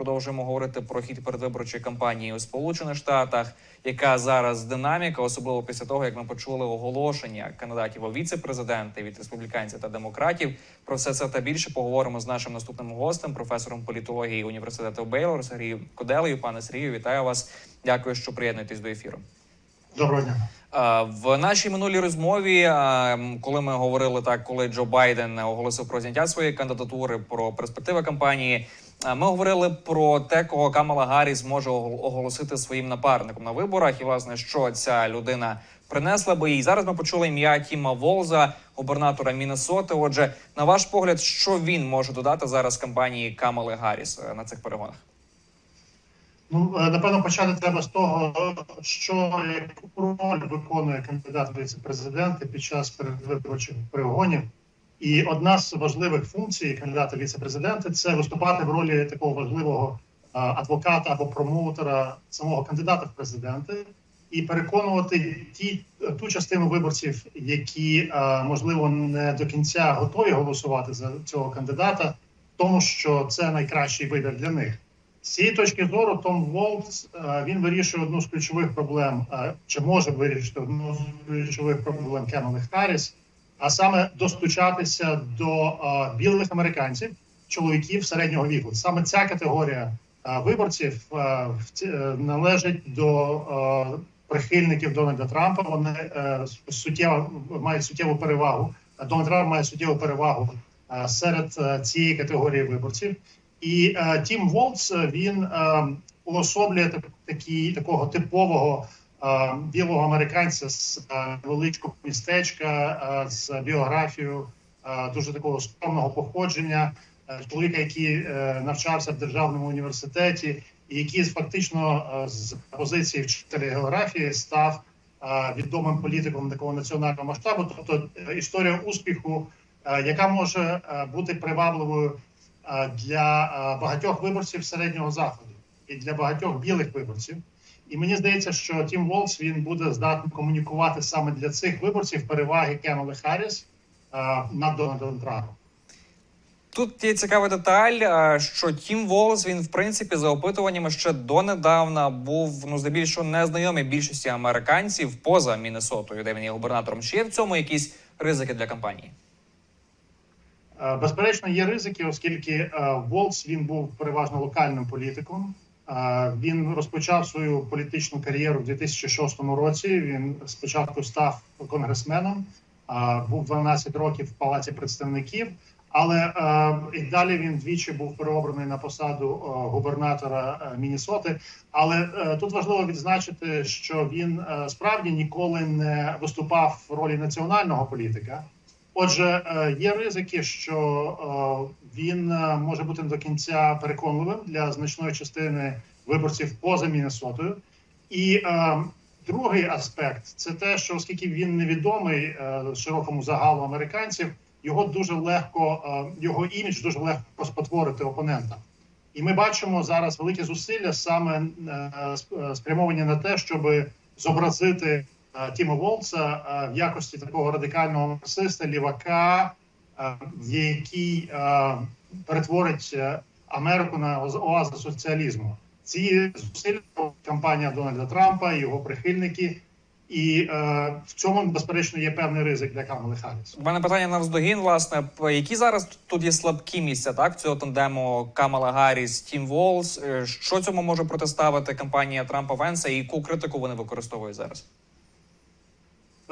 продовжуємо говорити про хід передвиборчої кампанії у Сполучених Штатах, яка зараз динаміка, особливо після того, як ми почули оголошення кандидатів у віце-президенти від республіканців та демократів. Про все це та більше поговоримо з нашим наступним гостем, професором політології університету Бейлор Сергієм Коделею. Пане Сергію, вітаю вас. Дякую, що приєднуєтесь до ефіру. Доброго дня. В нашій минулій розмові, коли ми говорили так, коли Джо Байден оголосив про зняття своєї кандидатури, про перспективи кампанії, ми говорили про те, кого Камала Гарріс може оголосити своїм напарником на виборах, і власне, що ця людина принесла би їй. Зараз ми почули ім'я Тіма Волза, губернатора Міннесоти. Отже, на ваш погляд, що він може додати зараз кампанії Камали Гарріс е, на цих перегонах? Ну е, напевно, почати треба з того, що яку роль виконує кандидат віце-президенти під час передвиборчих перегонів. І одна з важливих функцій кандидата в віце-президенти це виступати в ролі такого важливого адвоката або промоутера самого кандидата в президенти і переконувати ті ту частину виборців, які можливо не до кінця готові голосувати за цього кандидата, тому, що це найкращий вибір для них. З цієї точки зору Том Волтс е, він вирішує одну з ключових проблем, чи може вирішити одну з ключових проблем Кемали Харріс, а саме достучатися до білих американців, чоловіків середнього віку. Саме ця категорія виборців в е, належить до прихильників Дональда Трампа. Вони е, суттєво мають суттєву перевагу. Дональд Трамп має суттєву перевагу серед е, цієї категорії виборців. І Тім Волц він уособлює так, такі, такого типового білого американця з величкого містечка, з біографією дуже такого скромного походження, чоловіка, який е, навчався в державному університеті, і який фактично е, з позиції вчителя географії став відомим політиком такого національного масштабу. Тобто е, історія успіху, яка може бути привабливою для багатьох виборців середнього заходу і для багатьох білих виборців. І мені здається, що Тім Волц він буде здатний комунікувати саме для цих виборців переваги Кемали Харріс е, над Дональдом Трампом. Тут є цікава деталь, що Тім Волс він в принципі за опитуваннями ще донедавна був ну здебільшого незнайомий більшості американців поза Міннесотою, де він є губернатором. Чи є в цьому якісь ризики для кампанії? Е, Безперечно, є ризики, оскільки е, Волц він був переважно локальним політиком. Він розпочав свою політичну кар'єру в 2006 році. Він спочатку став конгресменом, був 12 років в палаці представників, але і далі він двічі був переобраний на посаду губернатора е, Міннесоти. Але е, тут важливо відзначити, що він е, справді ніколи не виступав в ролі національного політика. Отже, е, є ризики, що е, він е, може бути не до кінця переконливим для значної частини виборців поза Міннесотою. І другий аспект це те, що оскільки він невідомий широкому загалу американців, його дуже легко, його імідж дуже легко спотворити опонента. І ми бачимо зараз великі зусилля саме сп- спрямовані на те, щоб зобразити Тіма Волца е, в якості такого радикального марксиста, лівака, е, який е, перетворить е, Америку на оазу соціалізму. Ці зусилля кампанія Дональда Трампа, його прихильники, і е, в цьому безперечно є певний ризик для Камали Харріс. У мене питання навздогін, власне, які зараз тут є слабкі місця, так цього тандему Камала Гарріс, Тім Волс. Е, Що цьому може протиставити кампанія Трампа Венса і яку критику вони використовують зараз?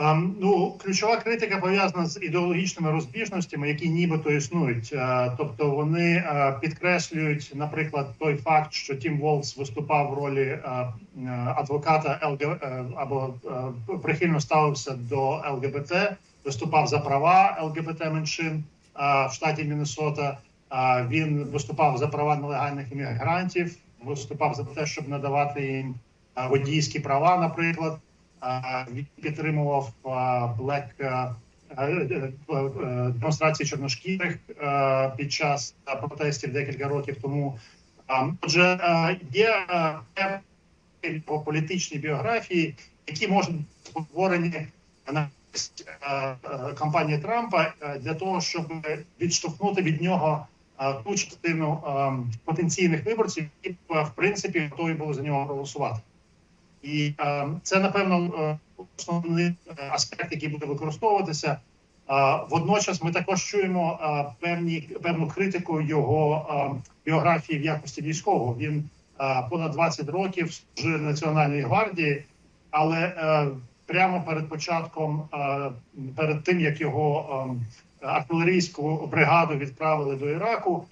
Ем, ну, ключова критика пов'язана з ідеологічними розбіжностями, які нібито існують. Е, тобто вони е, підкреслюють, наприклад, той факт, що Тім Волс виступав в ролі е, адвоката ЛГ, або прихильно ставився до ЛГБТ, виступав за права ЛГБТ меншин в штаті Міннесота. Він виступав за права нелегальних іммігрантів, виступав за те, щоб надавати їм водійські права, наприклад. Він підтримував блек демонстрації чорношкірих під час протестів декілька років тому. Отже, є е, певні його політичні біографії, які можуть бути створені на кампанії Трампа для того, щоб відштовхнути від нього ту частину потенційних виборців, які в принципі готові були за нього проголосувати. І це напевно е, основний е, аспект, який буде використовуватися. Водночас ми також чуємо певні певну критику його біографії в якості військового. Він понад 20 років служив Національній гвардії, але е, прямо перед початком, перед тим як його артилерійську бригаду відправили до Іраку,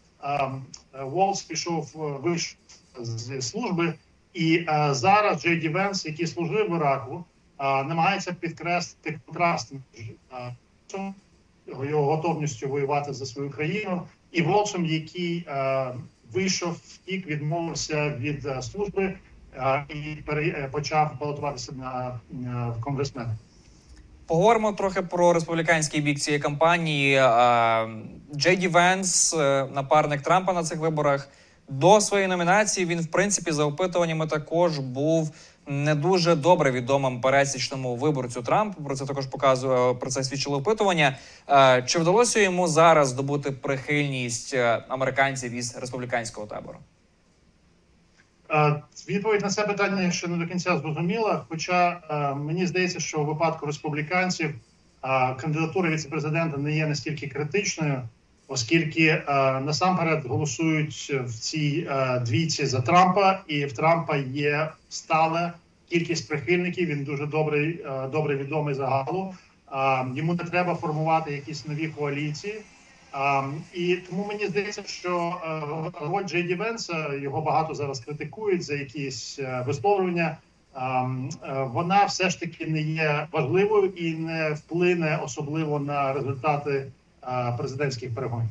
Волс пішов вийшов з служби. І е, зараз Джей Ді Венс, який служив в Іраку, е, намагається підкреслити контраст між е, його готовністю воювати за свою країну, і Волсом, який е, вийшов втік, відмовився від е, служби е, і пере, е, почав балотуватися на, на в конгресмени. Поговоримо трохи про республіканський бік цієї кампанії. А, Джей Ді Венс, е, напарник Трампа на цих виборах. До своєї номінації він, в принципі, за опитуваннями також був не дуже добре відомим пересічному виборцю Трампа. Про це також показує про це свідчило опитування. Е, Чи вдалося йому зараз здобути прихильність е, американців із республіканського табору? Е, Відповідь на це питання ще не до кінця зрозуміла. Хоча мені здається, що у випадку республіканців кандидатура віцепрезидента не є настільки критичною, оскільки е, насамперед голосують в цій е, двійці за Трампа, і в Трампа є стала кількість прихильників. Він дуже добрий, е, добре відомий загалу. Йому не треба формувати якісь нові коаліції. І тому мені здається, що Джей Ді Венса, його багато зараз критикують за якісь висловлювання. Uh, вона все ж таки не є важливою і не вплине особливо на результати президентських перегонів.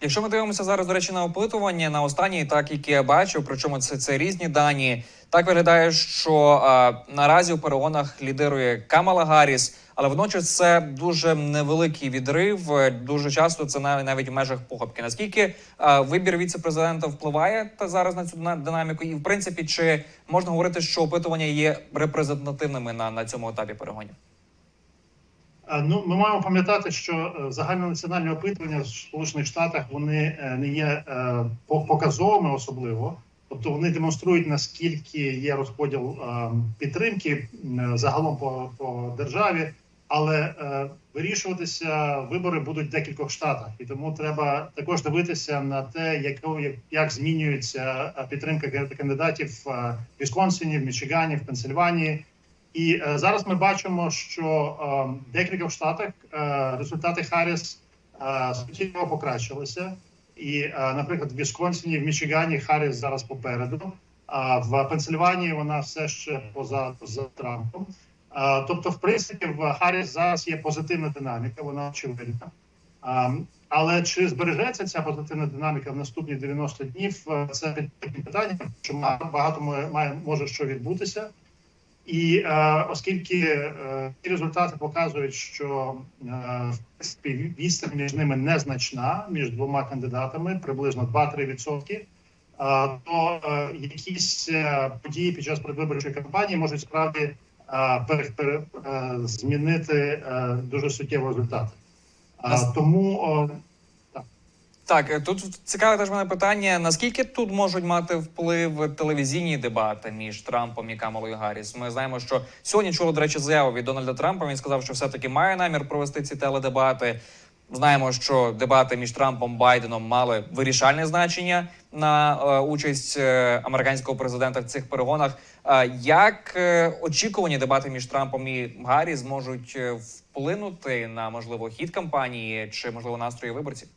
Якщо ми дивимося зараз, до речі, на опитування на останній, так які я бачив, причому це, це різні дані. Так виглядає, що а, наразі у перегонах лідирує Камала Гарріс, але водночас це дуже невеликий відрив. е, Дуже часто це навіть в межах похопки. Наскільки а, вибір віце-президента впливає та зараз на цю дина- динаміку? І в принципі, чи можна говорити, що опитування є репрезентативними на, на цьому етапі перегонів? Е, Ну, ми маємо пам'ятати, що е, загальнонаціональні опитування в Сполучених Штатах вони е, не є по- показовими особливо, тобто вони демонструють наскільки є розподіл підтримки загалом по, по державі, але вирішуватися вибори будуть в декількох штатах, і тому треба також дивитися на те, як, як змінюється підтримка кандидатів в Вісконсині, в Мічигані, в Пенсильванії. І е, зараз ми бачимо, що е, в декількох штатах е, результати Харріс е, суттєво покращилися. І, е, наприклад, в Вісконсині, в Мічигані Харріс зараз попереду, а в Пенсильванії вона все ще позаду за Трампом. Е, тобто, в принципі, в Харріс зараз є позитивна динаміка, вона очевидна. Е, але чи збережеться ця позитивна динаміка в наступні 90 днів? е, Це питанням, що багато має може що відбутися. І е, оскільки е, ці результати показують, що е, в принципі відстань між ними незначна між двома кандидатами, приблизно 2-3 відсотки, е, то е, якісь е, події під час предвиборчої кампанії можуть справді е, пере, пере, е, змінити е, дуже суттєві результати. Е, тому е, Так, е, тут цікаве теж мене питання: наскільки тут можуть мати вплив телевізійні дебати між Трампом і Камалою Гарріс? Ми знаємо, що сьогодні чули, до речі, заяву від Дональда Трампа. Він сказав, що все-таки має намір провести ці теледебати. Знаємо, що дебати між Трампом і Байденом мали вирішальне значення на е, участь е, американського президента в цих перегонах. Як очікувані дебати між Трампом і Гарріс зможуть е, вплинути на можливо хід кампанії чи можливо настрої виборців?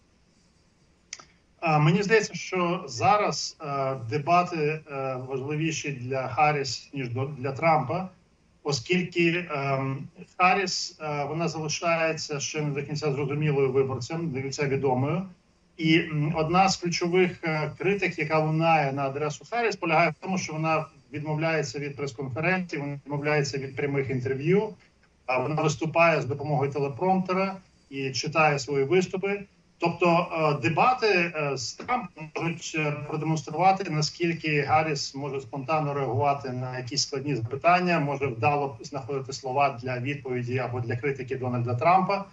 Мені здається, що зараз е, дебати е, важливіші для Харріс ніж для Трампа, оскільки е, Харріс е, вона залишається ще не до кінця зрозумілою виборцем, до кінця відомою. І одна з ключових критик, яка лунає на адресу Харріс, полягає в тому, що вона відмовляється від прес-конференцій, вона відмовляється від прямих інтерв'ю. Вона виступає з допомогою телепромптера і читає свої виступи. Тобто е, дебати е, з Трампом можуть е, продемонструвати наскільки Гарріс може спонтанно реагувати на якісь складні запитання, може вдало знаходити слова для відповіді або для критики Дональда Трампа.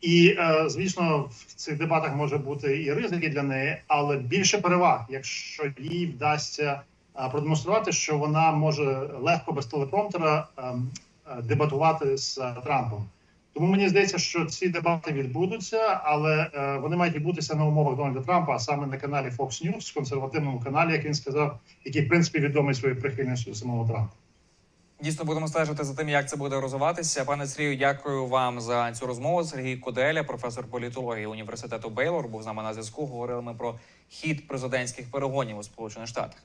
І звісно, в цих дебатах може бути і ризики для неї, але більше переваг, якщо їй вдасться продемонструвати, що вона може легко без телепромтера ем, дебатувати з Трампом. Тому мені здається, що ці дебати відбудуться, але е, вони мають відбутися на умовах Дональда Трампа, а саме на каналі Fox News, консервативному каналі, як він сказав, який в принципі відомий своєю прихильністю до самого Трампа. Дійсно будемо стежити за тим, як це буде розвиватися. Пане Сергію, дякую вам за цю розмову. Сергій Куделя, професор політології університету Бейлор, був з нами на зв'язку. Говорили ми про хід президентських перегонів у Сполучених Штатах.